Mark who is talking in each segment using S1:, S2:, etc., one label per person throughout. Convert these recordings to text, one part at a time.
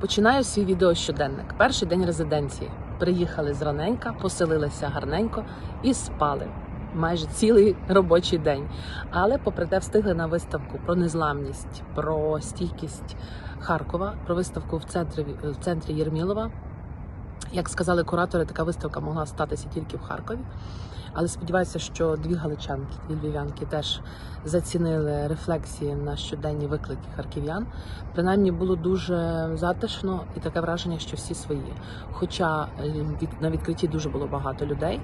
S1: Починаю свій відеощоденник. Перший день резиденції. Приїхали з раненька, поселилися гарненько і спали. Майже цілий робочий день. Але, попри те, встигли на виставку про незламність, про стійкість Харкова, про виставку в центрі в центрі Єрмілова. Як сказали куратори, така виставка могла статися тільки в Харкові. Але сподіваюся, що дві галичанки, дві львів'янки теж зацінили рефлексії на щоденні виклики харків'ян. Принаймні було дуже затишно і таке враження, що всі свої. Хоча на відкритті дуже було багато людей,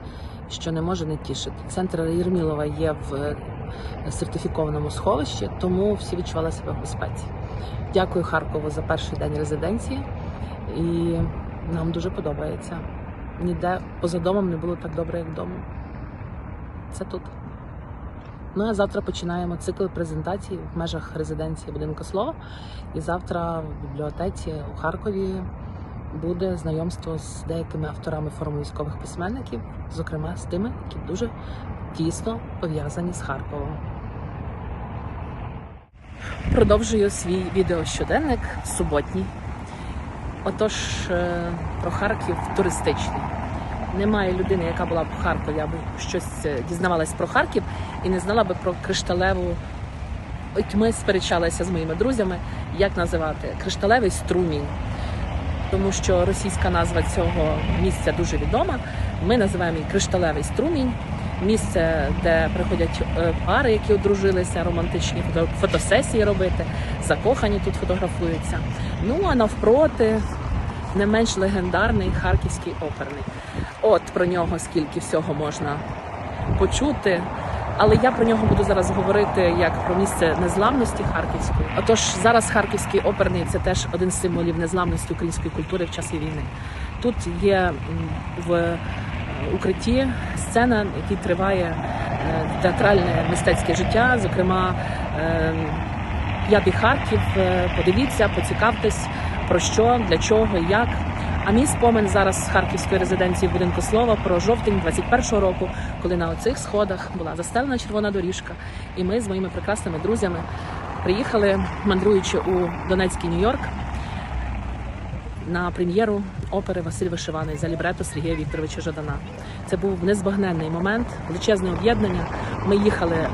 S1: що не може не тішити. Центр Єрмілова є в е, сертифікованому сховищі, тому всі відчували себе в безпеці. Дякую Харкову за перший день резиденції, і нам дуже подобається. Ніде поза домом не було так добре, як вдома. Це тут. Ну а завтра починаємо цикл презентацій в межах резиденції будинку слова. І завтра в бібліотеці у Харкові буде знайомство з деякими авторами форуму військових письменників, зокрема з тими, які дуже тісно пов'язані з Харковом. Продовжую свій відеощоденник суботній. Отож, е, про Харків туристичний. Немає людини, яка була б в Харкові, або щось е, дізнавалась про Харків і не знала би про кришталеву. От ми сперечалися з моїми друзями, як називати кришталевий струмінь, тому що російська назва цього місця дуже відома. Ми називаємо її кришталевий струмінь, місце, де приходять е, пари, які одружилися, романтичні фотосесії робити, закохані тут фотографуються. Ну а навпроти не менш легендарний харківський оперний. От про нього скільки всього можна почути. Але я про нього буду зараз говорити як про місце незламності харківської. Отож, зараз харківський оперний це теж один з символів незламності української культури в часи війни. Тут є в е, укритті сцена, в якій триває е, театральне мистецьке життя. Зокрема, е, п'ятий Харків. Е, Подивіться, поцікавтесь про що, для чого, як. А мій спомин зараз з харківської резиденції будинку слова про жовтень 21-го року, коли на оцих сходах була застелена червона доріжка, і ми з моїми прекрасними друзями приїхали, мандруючи у Донецький Нью-Йорк, на прем'єру опери Василь Вишиваний за лібрето Сергія Вікторовича Жадана. Це був незбагненний момент, величезне об'єднання. Ми їхали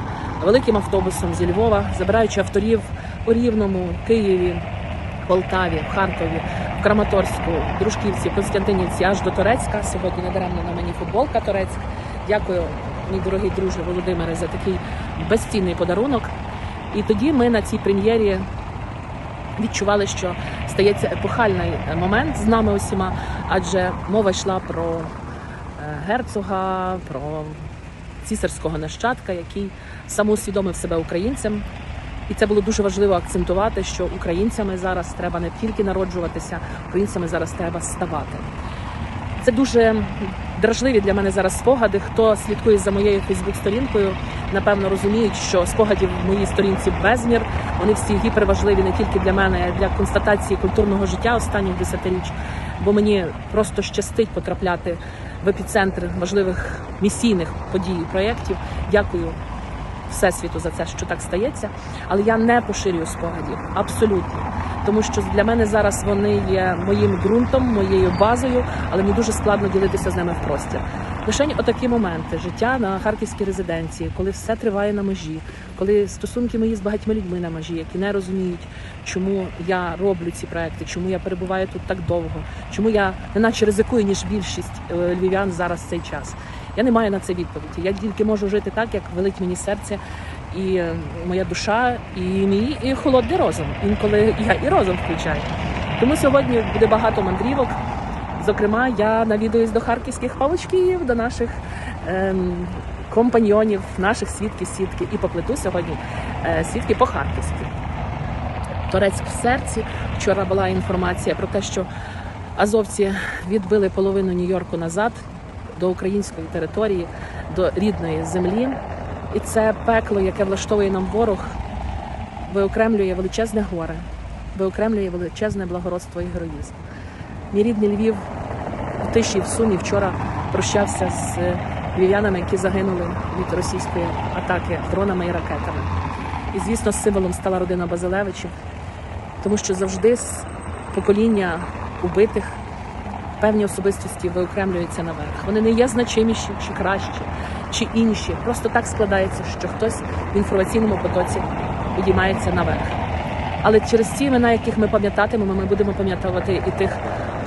S1: великим автобусом зі Львова, забираючи авторів у Рівному, Києві, Полтаві, Харкові, в Краматорську, Дружківці, Константинівці, аж до Торецька. Сьогодні надаремно на мені футболка Торецьк. Дякую, мій дорогий друже Володимире, за такий безцінний подарунок. І тоді ми на цій прем'єрі відчували, що стається епохальний момент з нами усіма, адже мова йшла про е, герцога, про цісарського нащадка, який самоусвідомив себе українцем. І це було дуже важливо акцентувати, що українцями зараз треба не тільки народжуватися, українцями зараз треба ставати. Це дуже дражливі для мене зараз спогади. Хто слідкує за моєю Фейсбук-сторінкою, напевно розуміють, що спогадів в моїй сторінці безмір. Вони всі гіперважливі не тільки для мене, а й для констатації культурного життя останніх десятиріч. Бо мені просто щастить потрапляти в епіцентр важливих місійних подій і проєктів. Дякую всесвіту за це, що так стається. Але я не поширюю спогадів абсолютно. Тому що для мене зараз вони є моїм ґрунтом, моєю базою, але мені дуже складно ділитися з ними в простір. Лишень отакі моменти життя на харківській резиденції, коли все триває на межі, коли стосунки мої з багатьма людьми на межі, які не розуміють, чому я роблю ці проекти, чому я перебуваю тут так довго, чому я неначе ризикую ніж більшість е, львів'ян зараз в цей час. Я не маю на це відповіді. Я тільки можу жити так, як велить мені серце і е, моя душа, і мій і холодний розум. Інколи я і розум включаю. Тому сьогодні буде багато мандрівок. Зокрема, я навідуюсь до харківських павучків, до наших ем, компаньйонів, наших свідків, сітки, і поплету сьогодні е, сітки по харківськи. Торецьк в серці. Вчора була інформація про те, що азовці відбили половину Нью-Йорку назад до української території, до рідної землі. І це пекло, яке влаштовує нам ворог, виокремлює величезне горе, виокремлює величезне благородство і героїзм. Мій рідний Львів тиші, в сумі вчора прощався з львів'янами, які загинули від російської атаки дронами і ракетами. І, звісно, символом стала родина Базилевичів, тому що завжди з покоління убитих певні особистості виокремлюються наверх. Вони не є значиміші чи кращі, чи інші. Просто так складається, що хтось в інформаційному потоці підіймається наверх. Але через ті імена, яких ми пам'ятатимемо, ми будемо пам'ятати і тих,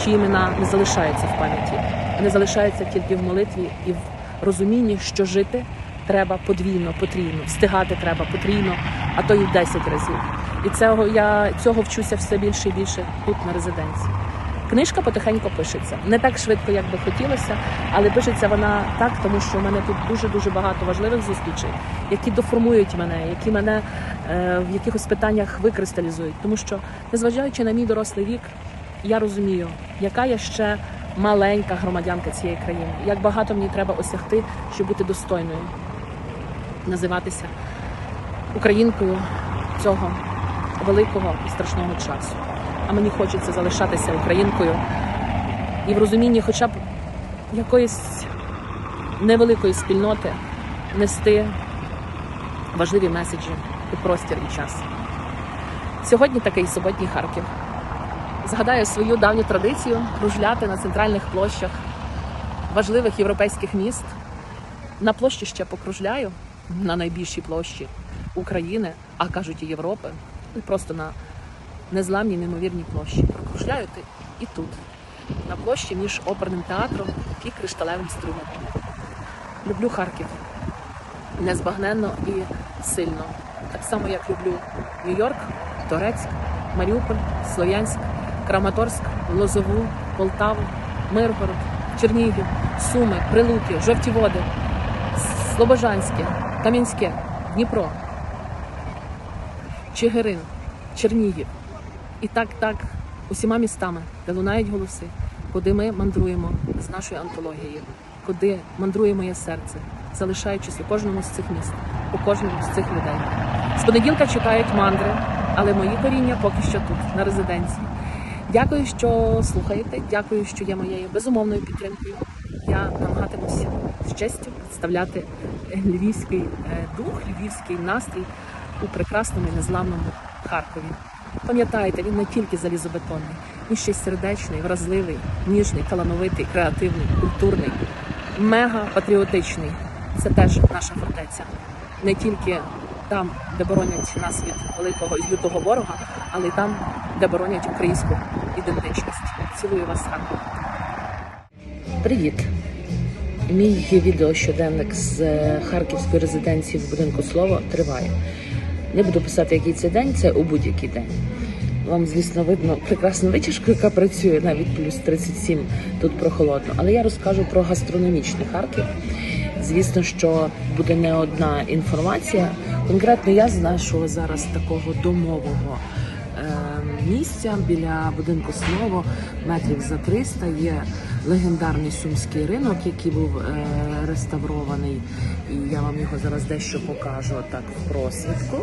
S1: чиї імена не залишаються в пам'яті. Вони залишаються тільки в молитві і в розумінні, що жити треба подвійно, потрійно, встигати треба потрійно, а то й в 10 разів. І цього я цього вчуся все більше і більше тут на резиденції. Книжка потихеньку пишеться. Не так швидко, як би хотілося, але пишеться вона так, тому що в мене тут дуже дуже багато важливих зустрічей, які доформують мене, які мене е, в якихось питаннях викристалізують. Тому що, незважаючи на мій дорослий вік, я розумію, яка я ще маленька громадянка цієї країни, як багато мені треба осягти, щоб бути достойною, називатися українкою цього великого і страшного часу. А мені хочеться залишатися українкою і в розумінні, хоча б якоїсь невеликої спільноти нести важливі меседжі у простір і час. Сьогодні такий суботній Харків. Згадаю свою давню традицію кружляти на центральних площах важливих європейських міст. На площі ще покружляю на найбільшій площі України, а кажуть і Європи, просто на незламній неймовірній площі. Прокружляю ти і тут, на площі між оперним театром і кришталевим струмом. Люблю Харків незбагненно і сильно. Так само, як люблю Нью-Йорк, Торецьк, Маріуполь, Слов'янськ, Краматорськ, Лозову, Полтаву, Миргород, Чернігів, Суми, Прилуки, Жовті Води, Слобожанське, Кам'янське, Дніпро, Чигирин, Чернігів. І так, так, усіма містами, де лунають голоси, куди ми мандруємо з нашою антологією, куди мандрує моє серце, залишаючись у кожному з цих міст, у кожному з цих людей. З понеділка чекають мандри, але мої коріння поки що тут, на резиденції. Дякую, що слухаєте. Дякую, що є моєю безумовною підтримкою. Я намагатимуся з честю представляти львівський е, дух, львівський настрій у прекрасному і незламному Харкові. Пам'ятайте, він не тільки залізобетонний, він ще й сердечний, вразливий, ніжний, талановитий, креативний, культурний, мега патріотичний. Це теж наша фортеця. Не тільки там, де боронять нас від великого і лютого ворога, але й там, де боронять українську ідентичність. Цілую вас. Привіт! Мій відеощоденник з е, харківської резиденції в будинку слово триває. Не буду писати, який це день, це у будь-який день. Вам, звісно, видно прекрасну витяжку, яка працює навіть плюс 37, тут прохолодно. Але я розкажу про гастрономічний Харків. Звісно, що буде не одна інформація. Конкретно я з нашого зараз такого домового місця біля будинку слово метрів за 300 є легендарний сумський ринок, який був е, реставрований. І я вам його зараз дещо покажу так в просвітку.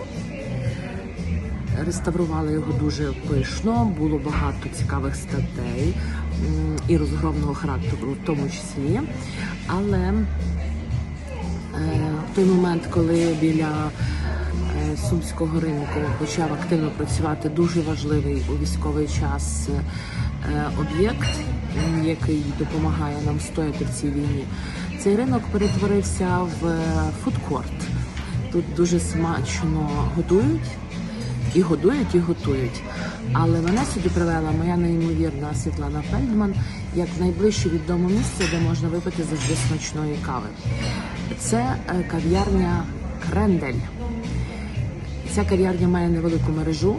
S1: Реставрували його дуже пишно, було багато цікавих статей і розгромного характеру, в тому числі. Але е, в той момент, коли біля сумського ринку почав активно працювати дуже важливий у військовий час е, об'єкт, який допомагає нам стояти в цій війні. Цей ринок перетворився в е, фудкорт. Тут дуже смачно годують. І годують, і готують. Але мене сюди привела моя неймовірна Світлана Фельдман як найближче від дому місце, де можна випити завжди смачної кави. Це е, кав'ярня Крендель. Ця кав'ярня має невелику мережу,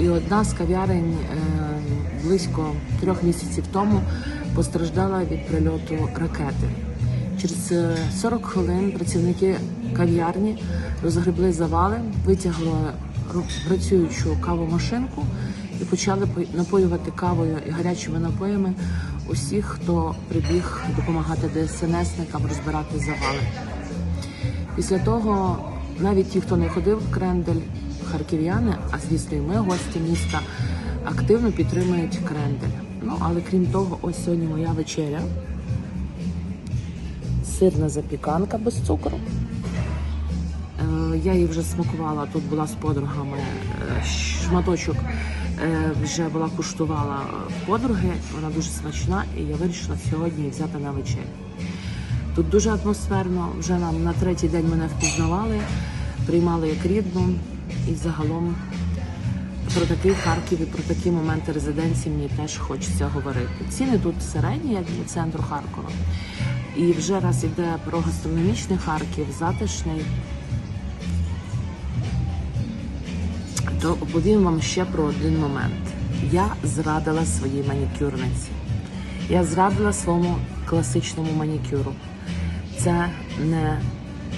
S1: і одна з кав'ярень е, близько трьох місяців тому постраждала від прильоту ракети. Через е, 40 хвилин працівники кав'ярні розгребли завали, витягли працюючу кавомашинку і почали напоювати кавою і гарячими напоями усіх, хто прибіг допомагати ДСНСникам розбирати завали. Після того навіть ті, хто не ходив в Крендель, харків'яни, а звісно, і ми, гості міста, активно підтримують Крендель. Ну, але крім того, ось сьогодні моя вечеря. Сирна запіканка без цукру. Е, Я її вже смакувала, тут була з подругами. е, Шматочок е, вже була куштувала подруги, вона дуже смачна, і я вирішила сьогодні взяти на вечерю. Тут дуже атмосферно, вже нам на третій день мене впізнавали, приймали як рідну і загалом про такий Харків і про такі моменти резиденції мені теж хочеться говорити. Ціни тут середні, як для центру Харкова. І вже раз іде про гастрономічний Харків, затишний, то оповім вам ще про один момент. Я зрадила своїй манікюрниці. Я зрадила своєму класичному манікюру. Це не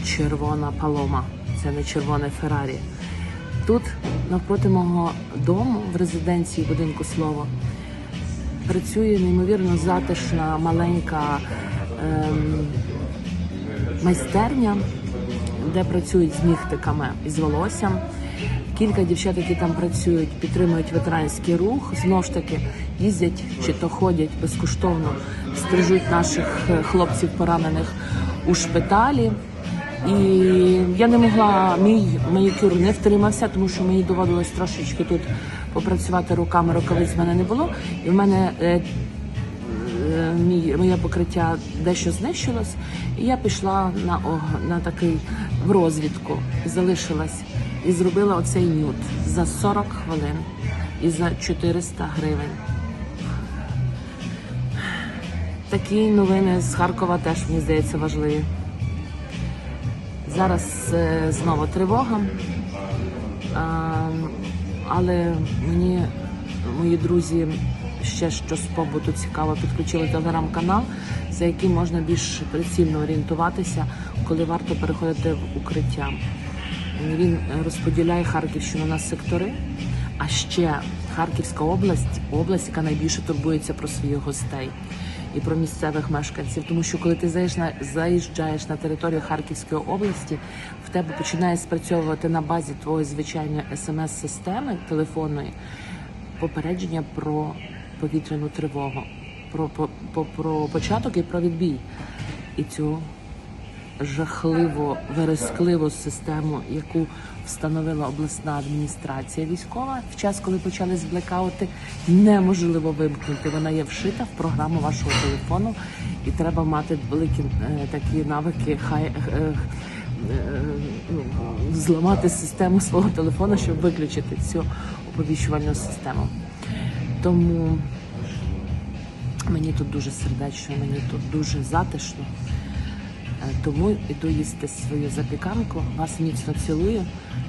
S1: червона палома, це не червоне Феррарі. Тут, навпроти мого дому, в резиденції будинку слово, працює неймовірно затишна, маленька ем, майстерня, де працюють з нігтиками і з волоссям. Кілька дівчат, які там працюють, підтримують ветеранський рух. Знову ж таки їздять чи то ходять безкоштовно, стрижуть наших е, хлопців поранених у шпиталі. І я не могла, мій манікюр не втримався, тому що мені доводилось трошечки тут попрацювати руками, рукавиць в мене не було. І в мене е, е, моє покриття дещо знищилось, і я пішла на, на такий в розвідку, залишилась і зробила оцей нюд за 40 хвилин і за 400 гривень. Такі новини з Харкова теж мені здається важливі. Зараз е, знову тривога. А, але мені мої друзі ще що з побуту цікаво підключили телеграм-канал, за яким можна більш прицільно орієнтуватися, коли варто переходити в укриття. Він розподіляє Харківщину на сектори. А ще Харківська область область, яка найбільше турбується про своїх гостей і про місцевих мешканців. Тому що коли ти заїжджаєш на заїжджаєш на територію Харківської області, в тебе починає спрацьовувати на базі твоєї звичайної смс-системи телефонної попередження про повітряну тривогу, про, про, про, про початок і про відбій. І цю жахливо верескливу систему, яку встановила обласна адміністрація військова в час, коли почались блекаути, неможливо вимкнути. Вона є вшита в програму вашого телефону, і треба мати великі е, такі навики. Хай е, е, ну, зламати систему свого телефону, щоб виключити цю оповіщувальну систему. Тому мені тут дуже сердечно, мені тут дуже затишно. Е, Тому іду їсти свою запіканку. Вас міцно цілую.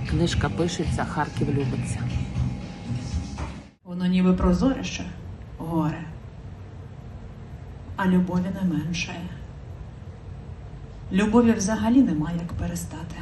S1: Книжка пишеться, Харків любиться.
S2: Воно ніби прозорище, горе, а любові не менше. Любові взагалі нема як перестати.